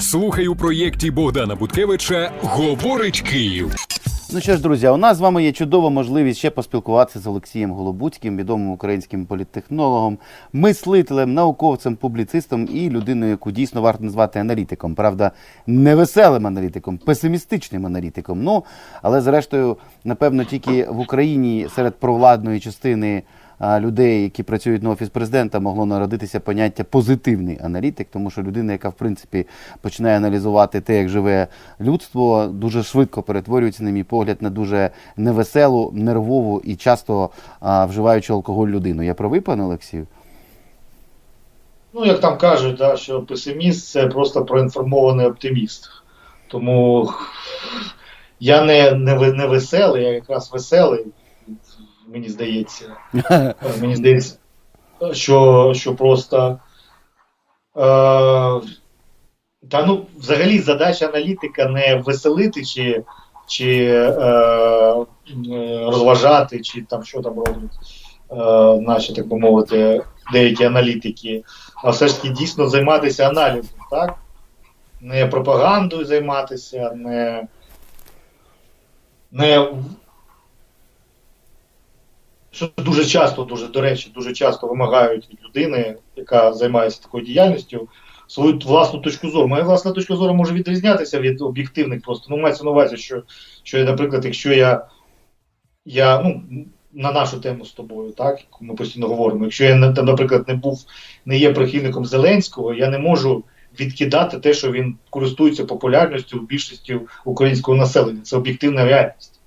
Слухай у проєкті Богдана Буткевича Говорить Київ. Ну що ж, друзі, у нас з вами є чудова можливість ще поспілкуватися з Олексієм Голобуцьким, відомим українським політтехнологом, мислителем, науковцем, публіцистом і людиною, яку дійсно варто назвати аналітиком. Правда, не веселим аналітиком, песимістичним аналітиком. Ну, але зрештою, напевно, тільки в Україні серед провладної частини людей, які працюють на офіс президента, могло народитися поняття позитивний аналітик, тому що людина, яка в принципі починає аналізувати те, як живе людство, дуже швидко перетворюється, на мій погляд, на дуже невеселу, нервову і часто а, вживаючи алкоголь людину. Я правий, пане Олексію? Ну, як там кажуть, да, що песиміст це просто проінформований оптиміст. Тому я не, не, не веселий, я якраз веселий, мені здається. Мені здається, що, що просто. Е, та ну, взагалі задача аналітика не веселити чи, чи е, е, розважати, чи там що там роблять е, наші, так би мовити, деякі аналітики, а все ж таки дійсно займатися аналізом, так? Не пропагандою займатися, не, не що дуже часто, дуже до речі, дуже часто вимагають від людини, яка займається такою діяльністю, свою власну точку зору. Моя власна точка зору може відрізнятися від об'єктивних просто. Ну, мається на увазі, що, що наприклад, якщо я, я ну, на нашу тему з тобою, так, яку ми постійно говоримо, якщо я, там, наприклад, не був, не є прихильником Зеленського, я не можу відкидати те, що він користується популярністю у більшості українського населення. Це об'єктивна реальність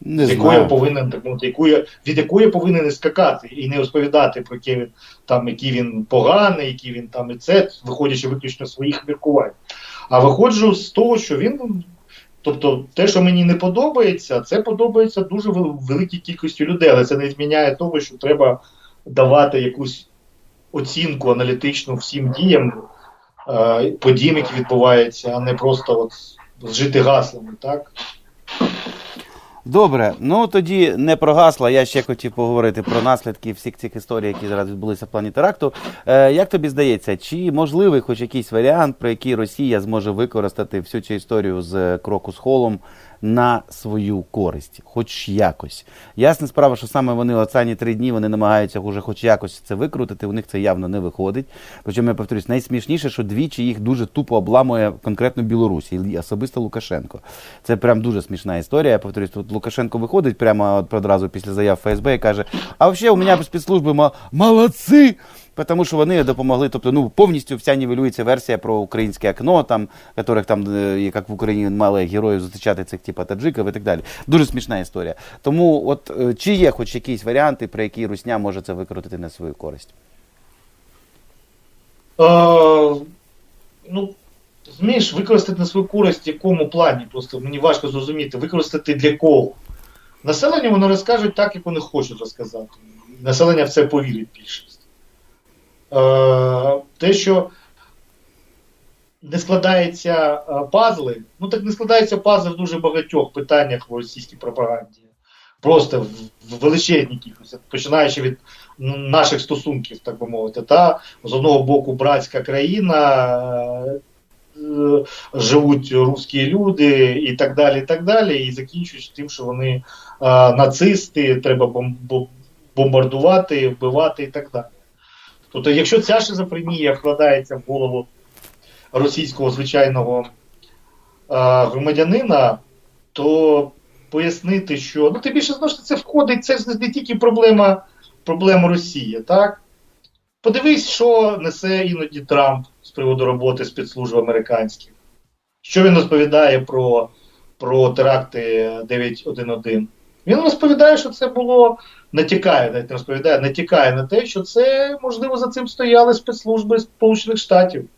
Не з якою я знаю. повинен так мовити, яку я, від якої повинен не скакати і не розповідати про яке він там, який він поганий, який він там і це, виходячи виключно з своїх міркувань. А виходжу з того, що він. Тобто, те, що мені не подобається, це подобається дуже великій кількості людей, але це не зміняє того, що треба давати якусь оцінку аналітичну всім діям, е, подіям, які відбуваються, а не просто от зжити гаслами, так? Добре, ну тоді не про гасла. Я ще хотів поговорити про наслідки всіх цих історій, які зараз відбулися в плані теракту. Е, як тобі здається, чи можливий хоч якийсь варіант, про який Росія зможе використати всю цю історію з кроку з холом на свою користь, хоч якось? Ясна справа, що саме вони останні три дні вони намагаються уже хоч якось це викрутити. У них це явно не виходить. Причому я повторюсь, найсмішніше, що двічі їх дуже тупо обламує конкретно Білорусь, і особисто Лукашенко. Це прям дуже смішна історія. Я повторюсь, тут Лукашенко виходить прямо одразу після заяв ФСБ і каже: а взагалі у мене спецслужби молодці! Тому що вони допомогли, тобто ну повністю вся нівелюється версія про українське окно, там, яких там, е, як в Україні мали героїв зустрічати цих типа таджиків і так далі. Дуже смішна історія. Тому, от е, чи є хоч якісь варіанти, про які Русня може це викрутити на свою користь? Е, ну, змієш використати на свою користь в якому плані? Просто мені важко зрозуміти, використати для кого? Населення воно розкажуть так, як вони хочуть розказати. Населення в це повірить більшість. Е, те, що не складаються е, пазли, ну так не складаються пазли в дуже багатьох питаннях в російській пропаганді. Просто в, величезній кількості, починаючи від наших стосунків, так би мовити, та з одного боку братська країна, е, живуть русські люди і так далі, і так далі, і закінчуючи тим, що вони нацисти, треба бом- бом- бомбардувати, вбивати і так далі. Тобто, якщо ця шизофренія вкладається в голову російського звичайного е, громадянина, то пояснити, що ну, ти більше знову ж це входить, це не тільки проблема, проблема Росії, так? Подивись, що несе іноді Трамп з приводу роботи спецслужб американських. Що він розповідає про, про теракти 9.1.1? Він розповідає, що це було, натякає, навіть розповідає, натякає на те, що це, можливо, за цим стояли спецслужби Сполучених Штатів.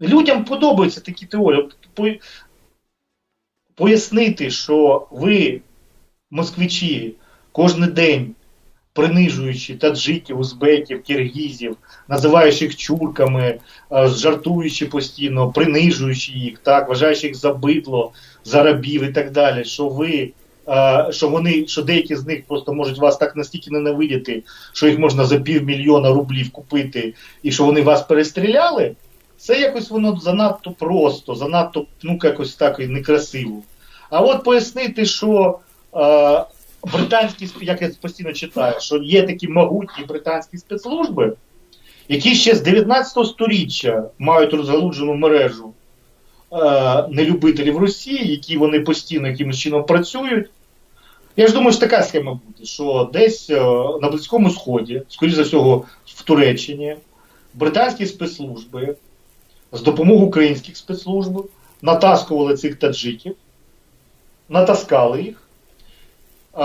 Людям подобаються такі теорії. Пояснити, що ви, москвичі, кожен день принижуючи таджиків, узбеків, киргізів, називаючи їх чурками, е, жартуючи постійно, принижуючи їх, так, вважаючи їх за бидло, за рабів і так далі, що ви. Що вони, що деякі з них просто можуть вас так настільки ненавидіти, що їх можна за півмільйона рублів купити, і що вони вас перестріляли, Це якось воно занадто просто, занадто ну, якось так і некрасиво. А от пояснити, що е, британські, як я постійно читаю, що є такі могутні британські спецслужби, які ще з 19 століття мають розгалуджену мережу нелюбителів Росії, які вони постійно якимось чином працюють. Я ж думаю, що така схема буде, що десь е, на Близькому Сході, скоріш за всього, в Туреччині, британські спецслужби з допомогою українських спецслужб натаскували цих таджиків, натаскали їх. А,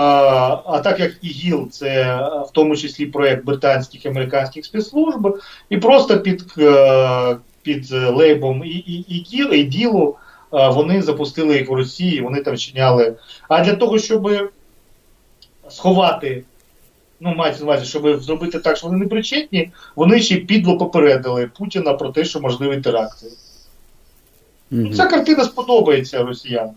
а так як ІГІЛ це е, в тому числі проєкт британських і американських спецслужб, і просто під, е, під е, лейбом і, і, і, КІЛ, і ділу е, вони запустили їх в Росії, вони там вчиняли. А для того, щоб сховати, ну, мається на увазі, щоб зробити так, що вони не причетні, вони ще підло попередили Путіна про те, що можливі теракти. Мгм. Ця картина сподобається росіянам.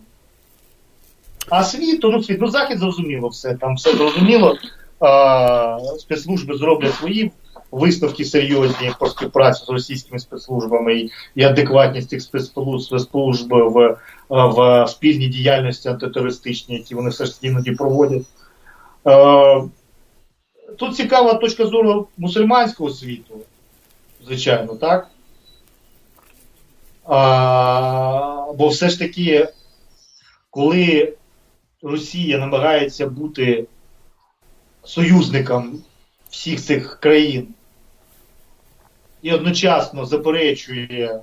А світу, ну світ, ну захід зрозуміло все, там все зрозуміло. А, спецслужби зроблять свої висновки серйозні про співпрацю з російськими спецслужбами і, і адекватність цих спецслужб, в, в спільній діяльності антитерористичній, які вони все ж таки іноді проводять. Е, тут цікава точка зору мусульманського світу, звичайно, так? А, бо все ж таки, коли Росія намагається бути союзником всіх цих країн і одночасно заперечує,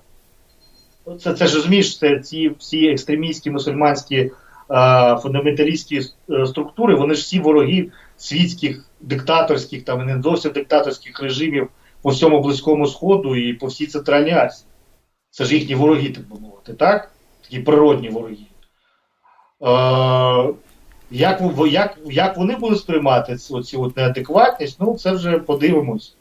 це, це ж розумієш, це ці всі екстремістські мусульманські а, фундаменталістські е, структури, вони ж всі вороги світських диктаторських, там і не зовсім диктаторських режимів по всьому Близькому Сходу і по всій Центральній Азії. Це ж їхні вороги, так би мовити, так? Такі природні вороги. Е, як, як, як вони будуть сприймати цю неадекватність, ну це вже подивимось.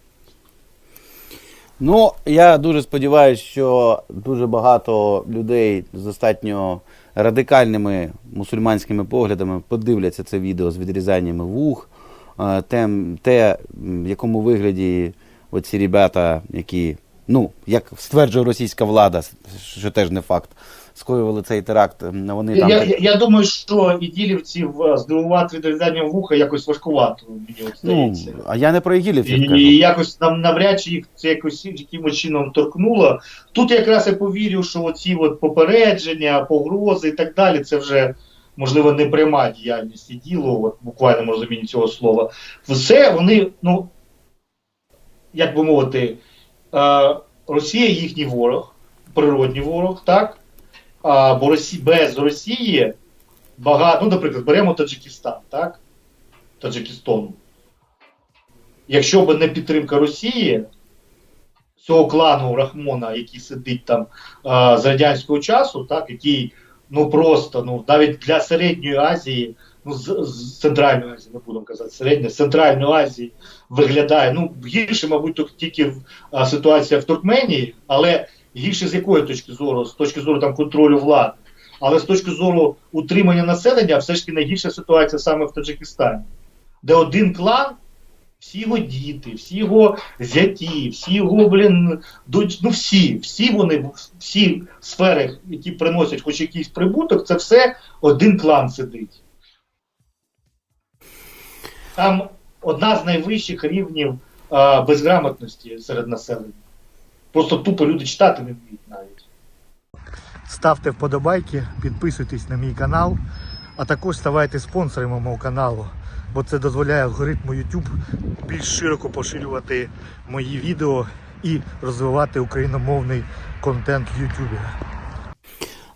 Ну, я дуже сподіваюся, що дуже багато людей з достатньо радикальними мусульманськими поглядами подивляться це відео з відрізаннями вух, Те, те, в якому вигляді оці ребята, які, ну, як стверджує російська влада, що теж не факт, скоювали цей теракт, вони там. Я, я, я думаю, що іділівців е, здивувати відрізанням вуха якось важкувато, мені ну, здається. а я не про ігілівців І, кажу. і якось нам навряд чи їх це якось якимось чином торкнуло. Тут якраз я повірю, що оці от попередження, погрози і так далі, це вже можливо не пряма діяльність і діло, от в буквальному розумінні цього слова. Все вони, ну як би мовити, е, Росія їхній ворог, природній ворог, так? А, бо Росі, без Росії багато, ну, наприклад, беремо Таджикистан, так? Таджикистан. Якщо б не підтримка Росії, цього клану Рахмона, який сидить там а, з радянського часу, так, який ну просто ну навіть для середньої Азії, ну з, з Центральної Азії, не будемо казати, середньої, з Центральної Азії виглядає. Ну, гірше, мабуть, тільки а, ситуація в Туркменії, але гірше з якої точки зору? З точки зору там контролю влади. Але з точки зору утримання населення, все ж таки найгірша ситуація саме в Таджикистані, де один клан всі його діти, всі його зяті, всі його, блін, ну всі, всі вони, всі сфери, які приносять хоч якийсь прибуток, це все один клан сидить. Там одна з найвищих рівнів а, безграмотності серед населення. Просто тупо люди читати не вміють навіть. Ставте вподобайки, підписуйтесь на мій канал, а також ставайте спонсорами мого каналу, бо це дозволяє алгоритму YouTube більш широко поширювати мої відео і розвивати україномовний контент в YouTube.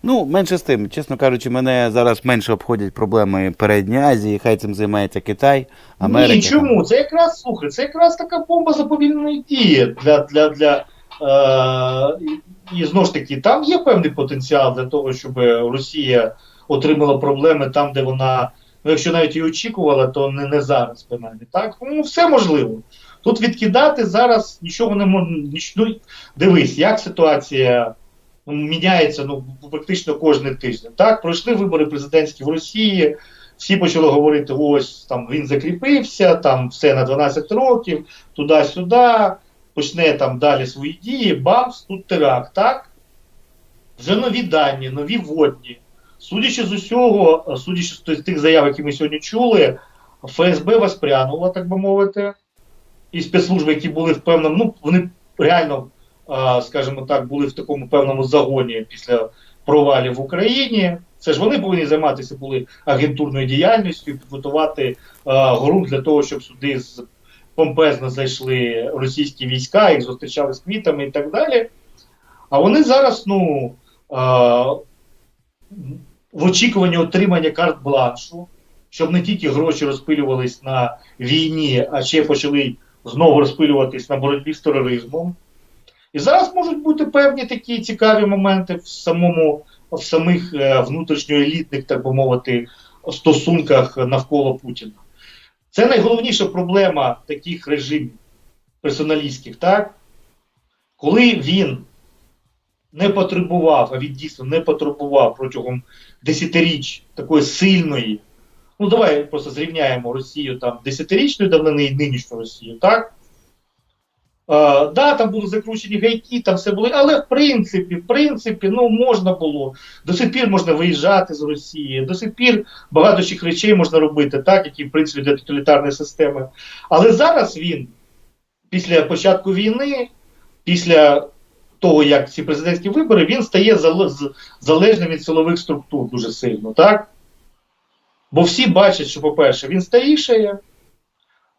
Ну, менше з тим, чесно кажучи, мене зараз менше обходять проблеми Передньої Азії, хай цим займається Китай, Америка. Ні, чому? Це якраз слухай, це якраз така бомба заповільної дії для, для, для і, і знову ж таки, там є певний потенціал для того, щоб Росія отримала проблеми там, де вона, ну якщо навіть і очікувала, то не, не зараз, принаймні. Так, ну все можливо. Тут відкидати зараз нічого не можна. Ну, дивись, як ситуація ну, міняється ну, практично кожен тиждень. Так, пройшли вибори президентські в Росії. Всі почали говорити, ось там він закріпився, там все на 12 років, туди-сюди. Почне там далі свої дії, бамс, тут теракт, так? Вже нові дані, нові водні. Судячи з усього, судячи з тих- заяв, які ми сьогодні чули, ФСБ воспрянуло, так би мовити, і спецслужби, які були в певному, ну, вони реально, скажімо так, були в такому певному загоні після провалів в Україні. Це ж вони повинні займатися були агентурною діяльністю, підготувати ґрунт для того, щоб сюди з помпезно зайшли російські війська, їх зустрічали з квітами і так далі. А вони зараз, ну, а, в очікуванні отримання карт бланшу, щоб не тільки гроші розпилювались на війні, а ще почали знову розпилюватись на боротьбі з тероризмом. І зараз можуть бути певні такі цікаві моменти в самому в самих е, внутрішньоелітних, так би мовити, стосунках навколо Путіна. Це найголовніша проблема таких режимів персоналістських, так? Коли він не потребував, а він дійсно не потребував протягом десятиріч такої сильної. Ну, давай просто зрівняємо Росію там десятирічної давнини і нинішню Росію, так? Е, да, там були закручені гайки, там все було, але в принципі, в принципі, ну можна було. До сих пір можна виїжджати з Росії, до сих пір багато чих речей можна робити, так, які в принципі для тоталітарної системи. Але зараз він, після початку війни, після того, як ці президентські вибори, він стає залежним від силових структур дуже сильно, так? Бо всі бачать, що, по-перше, він старішає.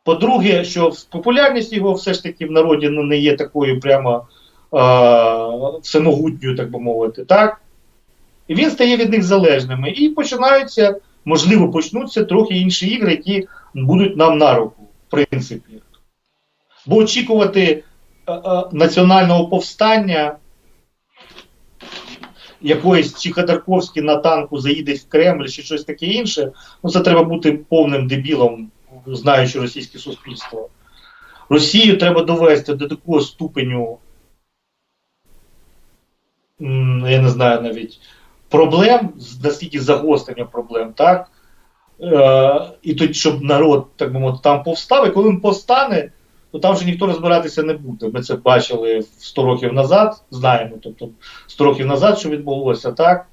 По-друге, що популярність його все ж таки в народі ну, не є такою прямо е- всемогутньою, так би мовити, так? І він стає від них залежними. І починаються, можливо, почнуться трохи інші ігри, які будуть нам на руку, в принципі. Бо очікувати е- національного повстання якоїсь чи Ходорковський на танку заїде в Кремль чи щось таке інше, ну це треба бути повним дебілом, знаючи російське суспільство. Росію треба довести до такого ступеню, я не знаю навіть, проблем, настільки загострення проблем, так? Е, і тоді, щоб народ, так би мовити, там повстав, і коли він повстане, то там вже ніхто розбиратися не буде. Ми це бачили 100 років назад, знаємо, тобто 100 років назад, що відбулося, так?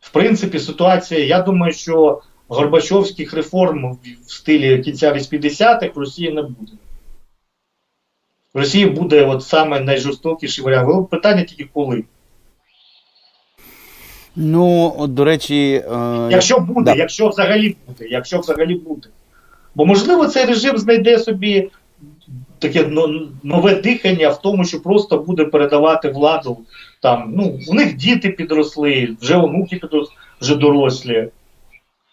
В принципі, ситуація, я думаю, що Горбачовських реформ в- стилі кінця 80-х в Росії не буде. В Росії буде от саме найжорстокіший варіант. Питання тільки коли. Ну, от, до речі, е, Якщо буде, да. якщо взагалі буде, якщо взагалі буде. Бо можливо цей режим знайде собі таке нове дихання в тому, що просто буде передавати владу. Там, ну, у них діти підросли, вже онуки підрос- вже дорослі.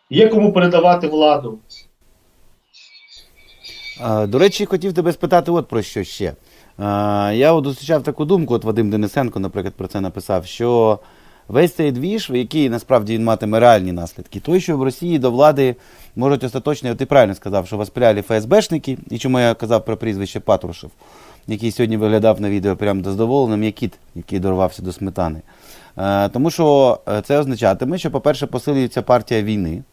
Є кому передавати владу. До речі, хотів тебе спитати от про що ще. Я от зустрічав таку думку, от Вадим Денисенко, наприклад, про це написав, що весь цей двіж, який насправді він матиме реальні наслідки, той, що в Росії до влади можуть остаточно, ти правильно сказав, що воспряли ФСБшники, і чому я казав про прізвище Патрушев, який сьогодні виглядав на відео прям задоволеним, як кіт, який дорвався до сметани. Тому що е, це означатиме, що, по-перше, посилюється партія війни.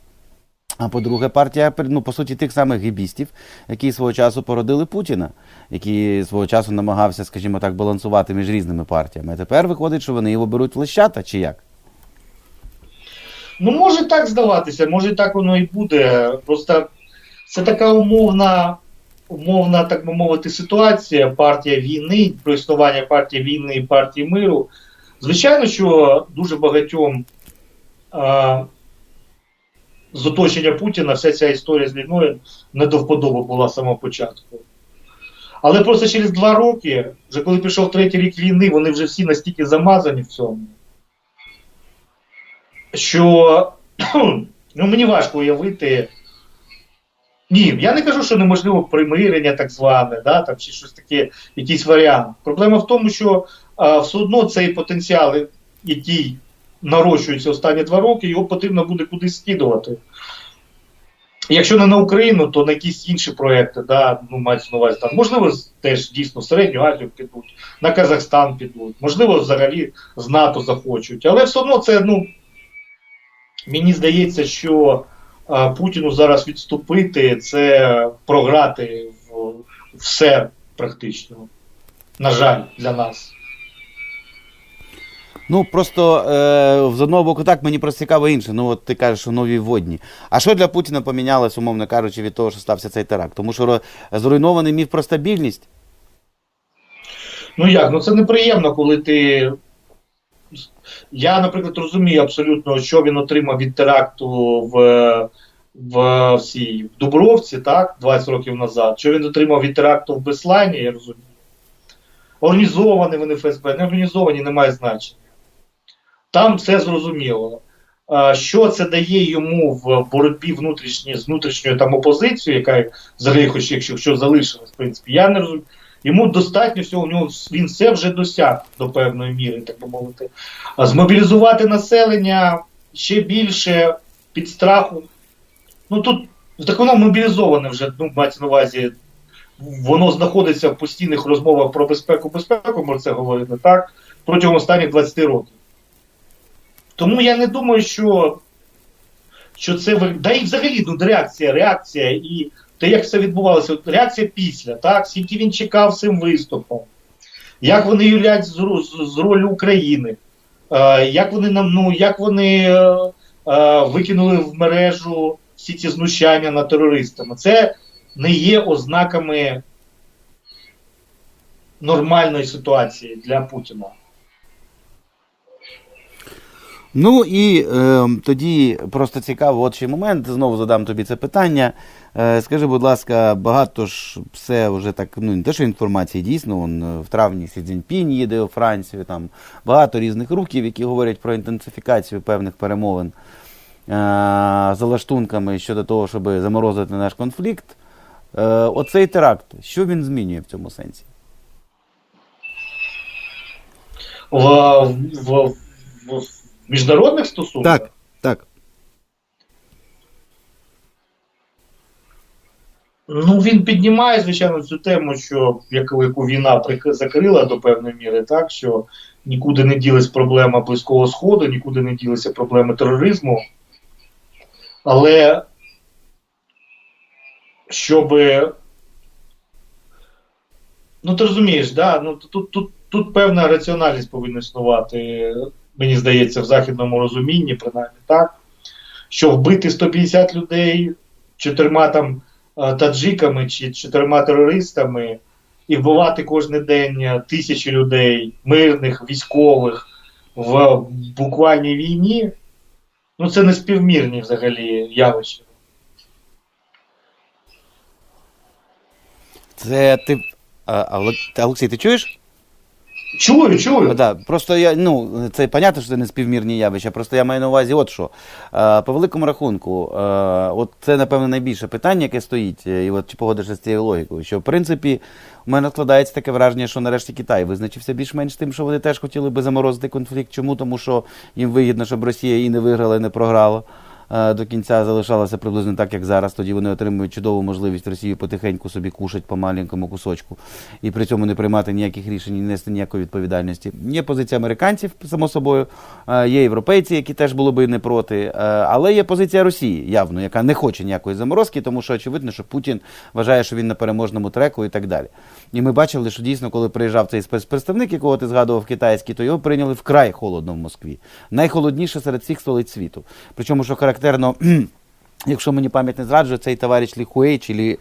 А по-друге, партія, ну, по суті, тих самих гібістів, які свого часу породили Путіна, який свого часу намагався, скажімо так, балансувати між різними партіями. А тепер виходить, що вони його беруть в лещата, чи як? Ну, може так здаватися, може так воно і буде. Просто це така умовна, умовна, так би мовити, ситуація партія війни, про існування партії війни і партії миру. Звичайно, що дуже багатьом з оточення Путіна вся ця історія з війною не до вподоби була з самого початку. Але просто через два роки, вже коли пішов третій рік війни, вони вже всі настільки замазані в цьому що ну, мені важко уявити. Ні, я не кажу, що неможливо примирення так зване, да, там, чи щось таке, якийсь варіант. Проблема в тому, що а, все одно цей потенціал, який нарощується останні два роки, його потрібно буде кудись скидувати. Якщо не на Україну, то на якісь інші проекти, да, ну, мається на увазі там, можливо, теж дійсно в Середню Азію підуть, на Казахстан підуть, можливо, взагалі з НАТО захочуть. Але все одно це, ну, Мені здається, що а, Путіну зараз відступити це програти в, все практично. На жаль, для нас. Ну просто е, з одного боку так мені просто цікаво інше. Ну от ти кажеш, що нові водні. А що для Путіна помінялось, умовно кажучи, від того, що стався цей теракт? Тому що зруйнований міф про стабільність. Ну як, ну це неприємно, коли ти. Я, наприклад, розумію абсолютно, що він отримав від теракту в, в, в, цій, в Дубровці, так, 20 років назад. Що він отримав від теракту в Беслані, я розумію. Організовані вони ФСБ, не організовані, немає значення. Там все зрозуміло. Що це дає йому в боротьбі внутрішній з внутрішньою там опозицією, яка взагалі, хоч якщо, якщо залишилась, в принципі, я не розумію. Йому достатньо всього, у нього він все вже досяг до певної міри, так би мовити. А змобілізувати населення ще більше під страхом. Ну тут так воно мобілізоване вже, ну, мається на увазі, воно знаходиться в постійних розмовах про безпеку, безпеку, про це говорити, так, протягом останніх 20 років. Тому я не думаю, що, що це да і взагалі ну, реакція, реакція і те, як це відбувалося, от реакція після, так, скільки він чекав цим виступом, як вони юлять з, з, з ролі України, е, як вони нам, ну, як вони е, е, викинули в мережу всі ці знущання над терористами. Це не є ознаками нормальної ситуації для Путіна. Ну і е, тоді просто цікаво, от момент, знову задам тобі це питання. Е, скажи, будь ласка, багато ж все вже так, ну не те, що інформації дійсно, он, е, в травні Сі Цзіньпінь їде у Францію, там багато різних рухів, які говорять про інтенсифікацію певних перемовин е, за лаштунками щодо того, щоб заморозити наш конфлікт. Е, оцей теракт, що він змінює в цьому сенсі? В, в, в, в міжнародних стосунках Так, так. Ну, він піднімає, звичайно, цю тему, що яку, яку війна закрила до певної міри, так що нікуди не ділась проблема Близького Сходу, нікуди не ділися проблеми тероризму. Але щоб. Ну, ти розумієш, да? ну, тут, тут, тут певна раціональність повинна існувати, мені здається, в західному розумінні, принаймні, так? Що вбити 150 людей чотирма там е, таджиками чи чотирма терористами і вбивати кожен день е, тисячі людей, мирних, військових в буквальній війні, ну це не співмірні взагалі явища. Це ти. А, Олексій, ти чуєш? Чую, чую. Да. Просто я, ну, це понятно, що це не співмірні явища. Просто я маю на увазі, от що. Е, по великому рахунку, е, от це, напевно, найбільше питання, яке стоїть, е, і от чи погодишся з цією логікою, що в принципі у мене складається таке враження, що нарешті Китай визначився більш-менш тим, що вони теж хотіли би заморозити конфлікт. Чому? Тому що їм вигідно, щоб Росія і не виграла, і не програла. Е, До кінця залишалося приблизно так, як зараз. Тоді вони отримують чудову можливість Росію потихеньку собі кушать по маленькому кусочку і при цьому не приймати ніяких рішень не нести ніякої відповідальності. Є позиція американців, само собою, е, є європейці, які теж були би не проти, е, але є позиція Росії, явно, яка не хоче ніякої заморозки, тому що очевидно, що Путін вважає, що він на переможному треку і так далі. І ми бачили, що дійсно, коли приїжджав цей спецпредставник, якого ти згадував китайський, то його прийняли вкрай холодно в Москві. Найхолодніше серед всіх столиць світу. Причому, що характерно, якщо мені пам'ять не зраджує, цей товариш Ліхуей, чи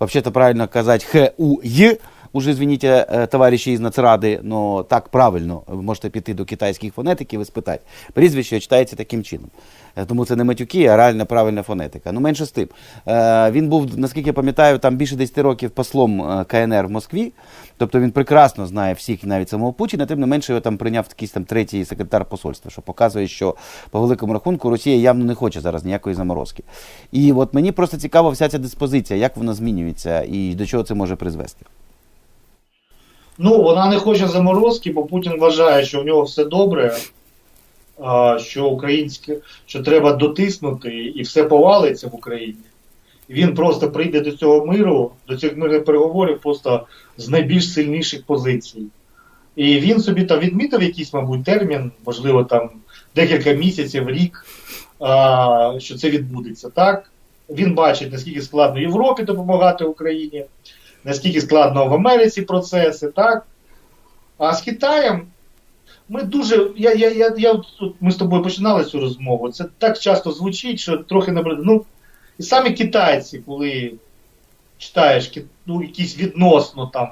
взагалі правильно казати Хе-У-Й, уже, извините, е, товариші із Нацради, но так правильно, ви можете піти до китайських фонетиків і спитати. Прізвище читається таким чином. Е, Тому це не матюки, а реальна правильна фонетика. Ну, менше з тим. Е, Він був, наскільки я пам'ятаю, там більше 10 років послом е, КНР в Москві. Тобто він прекрасно знає всіх, навіть самого Путіна, тим не менше його там прийняв якийсь там третій секретар посольства, що показує, що по великому рахунку Росія явно не хоче зараз ніякої заморозки. І от мені просто цікава вся ця диспозиція, як вона змінюється і до чого це може призвести. Ну, вона не хоче заморозки, бо Путін вважає, що в нього все добре, що українське, що треба дотиснути і все повалиться в Україні. Він просто прийде до цього миру, до цих мирних переговорів просто з найбільш сильніших позицій. І він собі там відмітив якийсь, мабуть, термін, можливо, там декілька місяців, рік, що це відбудеться. Так? Він бачить, наскільки складно Європі допомагати Україні. Наскільки складно в Америці процеси, так? А з Китаєм ми дуже. Я, я, я, я ми з тобою починали цю розмову. Це так часто звучить, що трохи набрид. Ну, і самі китайці, коли читаєш ну, якісь відносно там,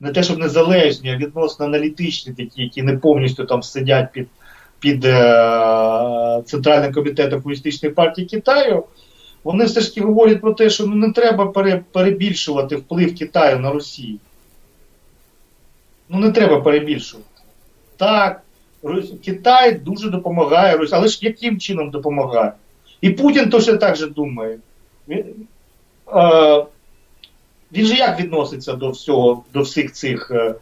не те, щоб незалежні, а відносно аналітичні, такі, які не повністю там сидять під, під е, Центральним комітетом Комуністичної партії Китаю, вони все ж таки говорять про те, що ну, не треба пере, перебільшувати вплив Китаю на Росію. Ну, не треба перебільшувати. Так, Китай дуже допомагає Росії, але ж яким чином допомагає? І Путін точно так же думає. Він, е, він же як відноситься до всього, до всіх цих е,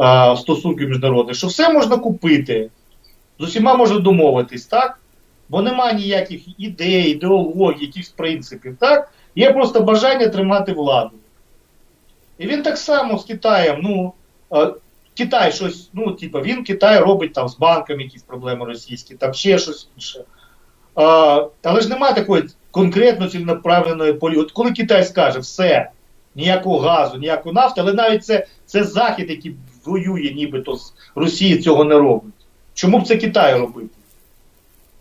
е, стосунків міжнародних, що все можна купити, з усіма можна домовитись, так? Бо немає ніяких ідей, ідеологій, якихось принципів, так? Є просто бажання тримати владу. І він так само з Китаєм, ну, е, Китай щось, ну, типу, він Китай робить там з банками якісь проблеми російські, там ще щось інше. А, але ж немає такої конкретно ціленаправленої полі. От коли Китай скаже, все, ніякого газу, ніякої нафти, але навіть це, це Захід, який воює нібито з Росії, цього не робить. Чому б це Китай робити?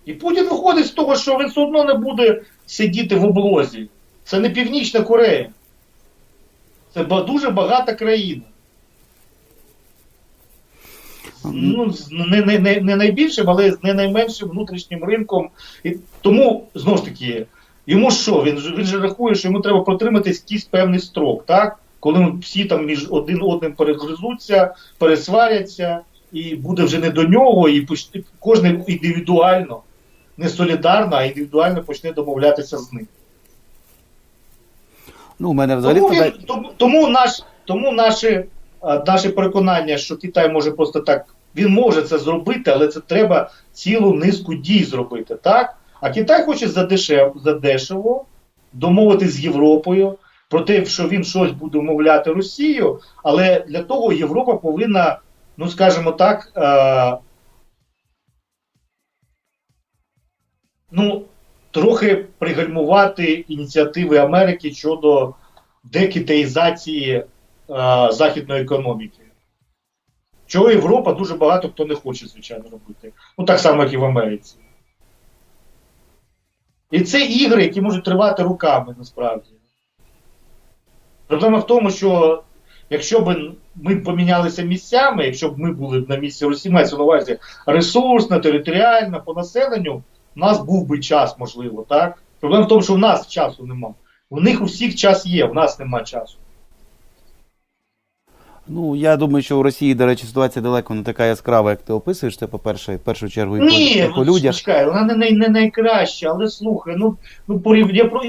І Путін виходить з того, що він все одно не буде сидіти в облозі. Це не Північна Корея. Це дуже багата країна. Ну, не, не, не, не найбільшим, але з не найменшим внутрішнім ринком. І тому, знову ж таки, йому що? Він він же рахує, що йому треба протриматись якийсь певний строк, так? Коли всі там між один одним перегризуться, пересваряться, і буде вже не до нього, і кожен індивідуально, не солідарно, а індивідуально почне домовлятися з ним. Ну, у мене взагалі Тому, він, тому, тому, наш, тому наші, наші переконання, що Китай може просто так, він може це зробити, але це треба цілу низку дій зробити, так? А Китай хоче задешев, задешево домовитись з Європою про те, що він щось буде умовляти Росію, але для того Європа повинна, ну скажімо так, ну, трохи пригальмувати ініціативи Америки щодо декитаїзації е, західної економіки. Чого Європа дуже багато хто не хоче, звичайно, робити. Ну, так само, як і в Америці. І це ігри, які можуть тривати руками насправді. Проблема в тому, що якщо б ми помінялися місцями, якщо б ми були на місці Росії, мається на увазі ресурсно, територіально, по населенню, у нас був би час, можливо, так? Проблема в тому, що в нас часу нема. У них у всіх час є, в нас нема часу. Ну, я думаю, що у Росії, до речі, ситуація далеко не така яскрава, як ти описуєш. Це, по-перше, в першу чергу і Ні, і по ну, людях. чекай, вона не, най- не найкраща, але слухай, ну, ну порів... я про...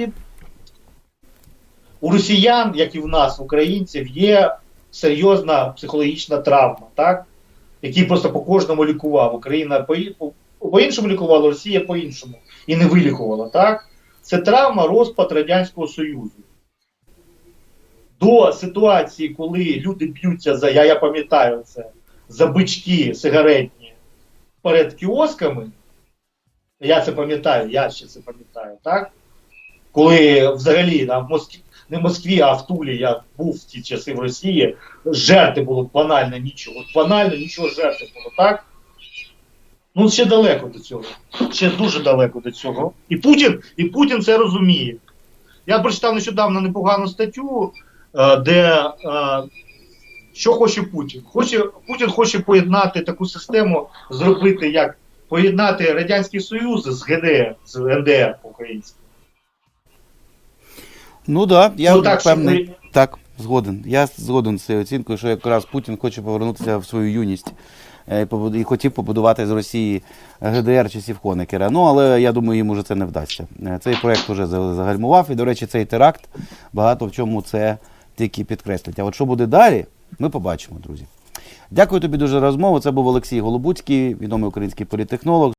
у росіян, як і в нас, українців, є серйозна психологічна травма, так? Який просто по кожному лікував. Україна по-іншому лікувала, Росія по-іншому. І не вилікувала, так? Це травма розпад Радянського Союзу. До ситуації, коли люди б'ються за, я, я пам'ятаю це, за бички сигаретні перед кіосками, я це пам'ятаю, я ще це пам'ятаю, так? Коли взагалі на, Москві, не в Москві, а в Тулі я був в ті часи в Росії, жерти було банально нічого. Банально нічого жерти було, так? Ну, ще далеко до цього. Ще дуже далеко до цього. І Путін, і Путін це розуміє. Я прочитав нещодавно непогану статтю, е, де е, що хоче Путін? Хоче, Путін хоче поєднати таку систему, зробити як поєднати Радянський Союз з ГДР, з НДР по-українськи. Ну да, я Ну, так, певний. щоб Так, згоден. Я згоден з цією оцінкою, що якраз Путін хоче повернутися в свою юність і хотів побудувати з Росії ГДР чи Сівхоникера. Ну, але я думаю, їм вже це не вдасться. Е, Цей проект вже загальмував, і, до речі, цей теракт багато в чому це тільки підкреслить. А от що буде далі, ми побачимо, друзі. Дякую тобі дуже за розмову. Це був Олексій Голобуцький, відомий український політтехнолог.